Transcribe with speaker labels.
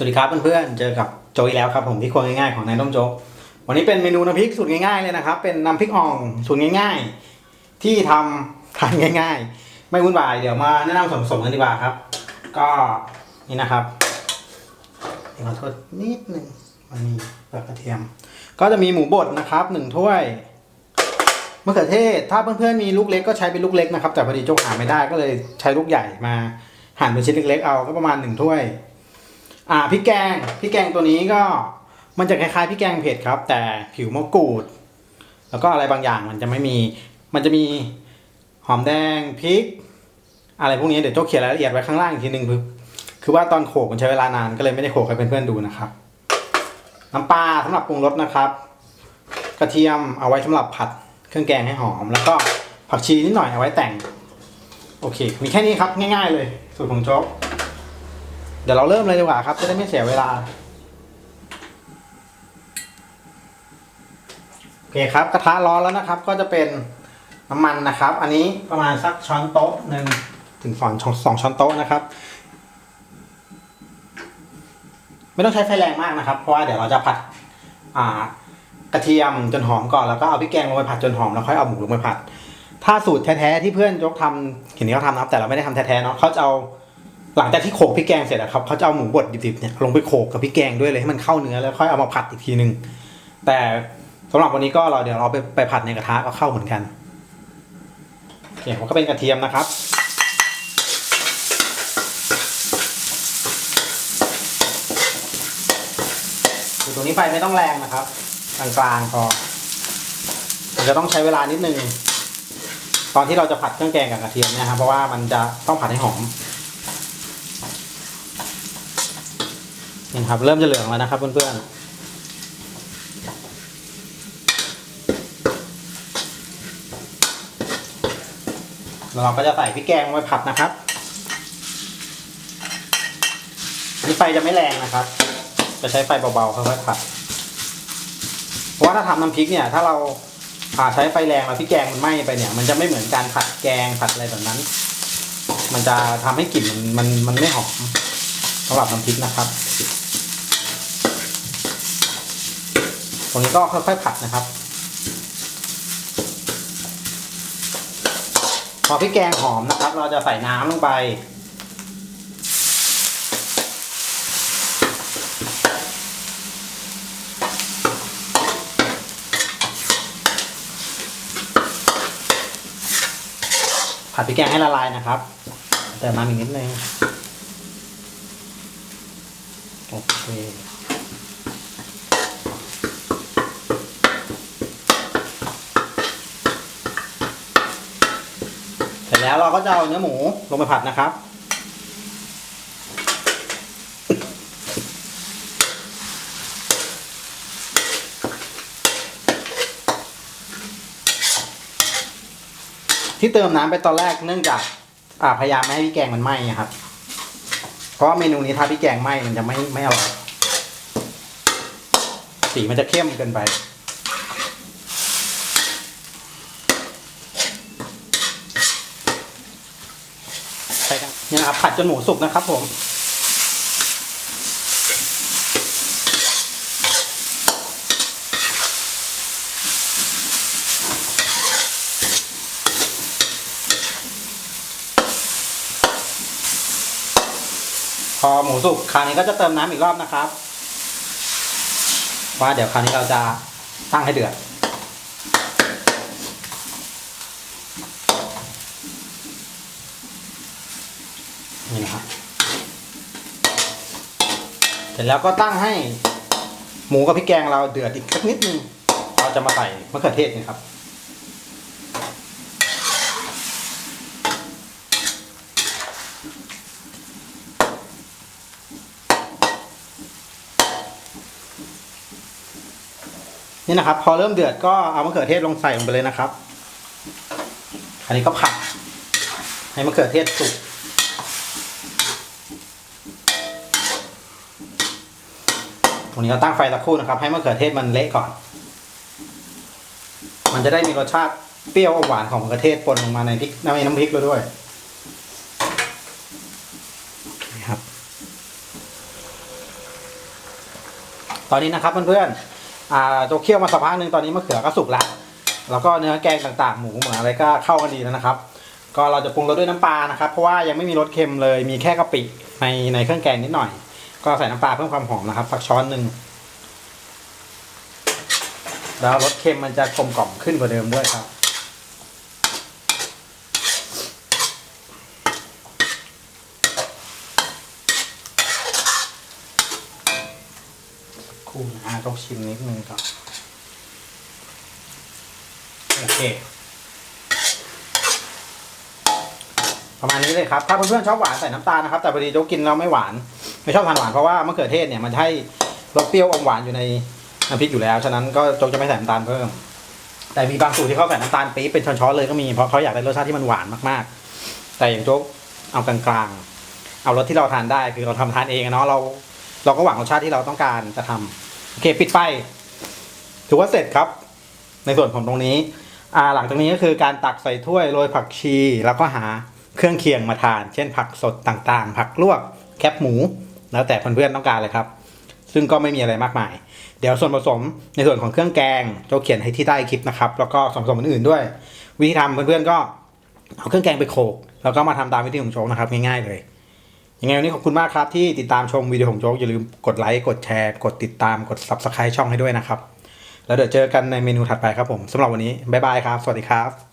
Speaker 1: วัสดีครับเพื่อนๆ เจอกับโจอีแล้วครับผมที่ครัวง่ายๆของนายต้มโจ๊ก วันนี้เป็นเมนูน้ำพริกสูตรง่ายๆเลยนะครับ เป็นน้ำพริกอ่องสูตรง่ายๆ ที่ทำทานง่าย ๆ ไม่วุ่นวาย เดี๋ยวมาแนะนำส่วนผสมกันดีกว่าครับ ก็นี่นะครับขอโทษนิดหนึ่งมันมีปลือกกระเทียม ก็จะมีหมูบดนะครับหนึ่งถ้วยมะเขือเทศ ถ้าเพื่อนๆมีลูกเล็กก็ใช้เป็นลูกเล็กนะครับ แต่พอดีโจ๊กหาไม่ได้ก็เลยใช้ลูกใหญ่มาหั่นเป็นชิ้นเล็กๆเอาก็ประมาณหนึ่งถ้วย อ่าพริกแกงพริกแกงตัวนี้ก็มันจะคล้ายๆพริกแกงเผ็ดครับ แต่ผิวมะกรูด แล้วก็อะไรบางอย่างมันจะไม่มี มันจะมีหอมแดงพริก อะไรพวกนี้เดี๋ยวโจ๊กเขียนรายละเอียดไว้ข้างล่างอีกทีหนึ่งคือคือว่าตอนโขกมันใช้เวลานานก็เลยไม่ได้โขกให้เพื่อนๆดูนะครับ น้ำปลาสำหรับปรุงรสนะครับ กระเทียมเอาไว้สำหรับผัดเครื่องแกงให้หอม แล้วก็ผักชีนิดหน่อยเอาไว้แต่ง โอเค มีแค่นี้ครับง่าย ๆ เลย สูตรของโจ๊ก เดี๋ยวเราเริ่มเลยดีกว่าครับ จะได้ไม่เสียเวลา โอเคครับ กระทะร้อนแล้วนะครับ ก็จะเป็นน้ำมันนะครับ อันนี้ประมาณสักช้อนโต๊ะหนึ่งถึงสองสองช้อนโต๊ะนะครับ ไม่ต้องใช้ไฟแรงมากนะครับ เพราะว่าเดี๋ยวเราจะผัดอ่ากระเทียมจนหอมก่อนแล้วก็เอาพริกแกงลงไปผัดจนหอมแล้วค่อยเอาหมูลงไปผัด ถ้าสูตรแท้ๆที่เพื่อนยกทำเห็นนี้เขาทำนะครับ แต่เราไม่ได้ทำแท้ๆเนาะเขาจะเอา หลังจากที่โขกพริกแกงเสร็จอะครับเขาจะเอาหมูบดดิบๆเนี่ยลงไปโขกกับพริกแกงด้วยเลยให้มันเข้าเนื้อแล้วค่อยเอามาผัดอีกทีนึง แต่สำหรับวันนี้ก็เราเดี๋ยวเราไปไปผัดในกระทะก็เข้าเหมือนกันโอเคผมก็เป็นกระเทียมนะครับคือตัวนี้ไฟไม่ต้องแรงนะครับกลางๆพอมันจะต้องใช้เวลานิดนึงตอนที่เราจะผัดเครื่องแกงกับกระเทียมเนะครับเพราะว่ามันจะต้องผัดให้หอม นี่ครับเริ่มจะเหลืองแล้วนะครับเพื่อนๆเราก็จะใส่พริกแกงลงไปผัดนะครับนี่ไฟจะไม่แรงนะครับ จะใช้ไฟเบาๆค่อยๆผัด เพราะว่าถ้าทำน้ำพริกเนี่ย ถ้าเราอ่าใช้ไฟแรงแล้วพริกแกงมันไหม้ไปเนี่ย มันจะไม่เหมือนการผัดแกงผัดอะไรแบบนั้น มันจะทำให้กลิ่นมันมันมันไม่หอมสำหรับน้ำพริกนะครับ ตรงนี้ก็ค่อยๆผัดนะครับ พอพริกแกงหอมนะครับ เราจะใส่น้ำลงไปผัดพริกแกงให้ละลายนะครับเติมน้ำอีกนิดนึงโอเค เสร็จ แล้วเราก็จะเอาเนื้อหมูลงไปผัดนะครับ ที่เติมน้ำไปตอนแรกเนื่องจากาพยายามไม่ให้พี่แกงมันไหม้นะครับ เพราะเมนูนี้ถ้าพี่แกงไหม้มันจะไม่ไม่อร่อยสีมันจะเข้มเกินไป ใช่ครับ นี่นะครับผัดจนหมูสุกนะครับผมพอหมูสุกคราวนี้ก็จะเติมน้ำอีกรอบนะครับ ว่าเดี๋ยวคราวนี้เราจะตั้งให้เดือด นี่นะครับเสร็จแล้วก็ตั้งให้หมูกับพริกแกงเราเดือดอีกสักนิดนึงเราจะมาใส่มะเขือเทศนี่ครับนี่นะครับ พอเริ่มเดือดก็เอามะเขือเทศลงใส่ลงไปเลยนะครับ อันนี้ก็ผัดให้มะเขือเทศสุก ตรงนี้เราตั้งไฟสักครู่นะครับ ให้มะเขือเทศมันเละก่อน มันจะได้มีรสชาติเปรี้ยวอมหวานของมะเขือเทศปนลงมาในพริกในน้ำพริกเราด้วยนี่ครับ ตอนนี้นะครับเพื่อนๆอ่าโจเคี่ยวมาสักพักหนึ่งตอนนี้มะเขือก็สุกแล้วแล้วก็เนื้อแกงต่างๆ หมูเหมือนอะไรก็เข้ากันดีแล้วนะครับ ก็เราจะปรุงรสด้วยน้ำปลานะครับ เพราะว่ายังไม่มีรสเค็มเลย มีแค่กะปิในในเครื่องแกงนิดหน่อย ก็ใส่น้ำปลาเพิ่มความหอมนะครับสักช้อนหนึ่งแล้วรสเค็มมันจะกลมกล่อมขึ้นกว่าเดิมด้วยครับ คู่นะต้องชิมนิดนึงก่อนโอเค ประมาณนี้เลยครับ ถ้าเพื่อนๆชอบหวานใส่น้ำตาลนะครับ แต่พอดีโจกกินเราไม่หวาน ไม่ชอบทานหวานเพราะว่ามะเขือเทศเนี่ยมันจะให้รสเปรี้ยวอมหวานอยู่ในน้ำพริกอยู่แล้ว ฉะนั้นก็โจ๊กจะไม่ใส่น้ำตาลเพิ่ม แต่มีบางสูตรที่เขาใส่น้ำตาลปี๊บเป็นช้อนๆเลยก็มีเพราะเขาอยากได้รสชาติที่มันหวานมากๆ แต่อย่างโจ๊กเอากลางๆ เอารสที่เราทานได้คือเราทำทานเองเนาะเรา เราก็หวังรสชาติที่เราต้องการจะทำโอเคปิดไฟถือว่าเสร็จครับ ในส่วนของตรงนี้อ่าหลังจากนี้ก็คือการตักใส่ถ้วยโรยผักชีแล้วก็หาเครื่องเคียงมาทาน เช่นผักสดต่างๆ ผักลวกแคบหมู แล้วแต่เพื่อนๆต้องการเลยครับ ซึ่งก็ไม่มีอะไรมากมาย เดี๋ยวส่วนผสมในส่วนของเครื่องแกงโจเขียนให้ที่ใต้คลิปนะครับ แล้วก็ส่วนผสมอื่นๆด้วย วิธีทำเพื่อนๆก็เอาเครื่องแกงไปโขลกแล้วก็มาทำตามวิธีของโจ๊กนะครับง่ายๆเลยยังไงวันนี้ขอบคุณมากครับที่ติดตามชมวิดีโอของโจ๊กอย่าลืมกดไลค์กดแชร์กดติดตามกด subscribe ช่องให้ด้วยนะครับ แล้วเดี๋ยวเจอกันในเมนูถัดไปครับผมสำหรับวันนี้บ๊ายบายครับ สวัสดีครับ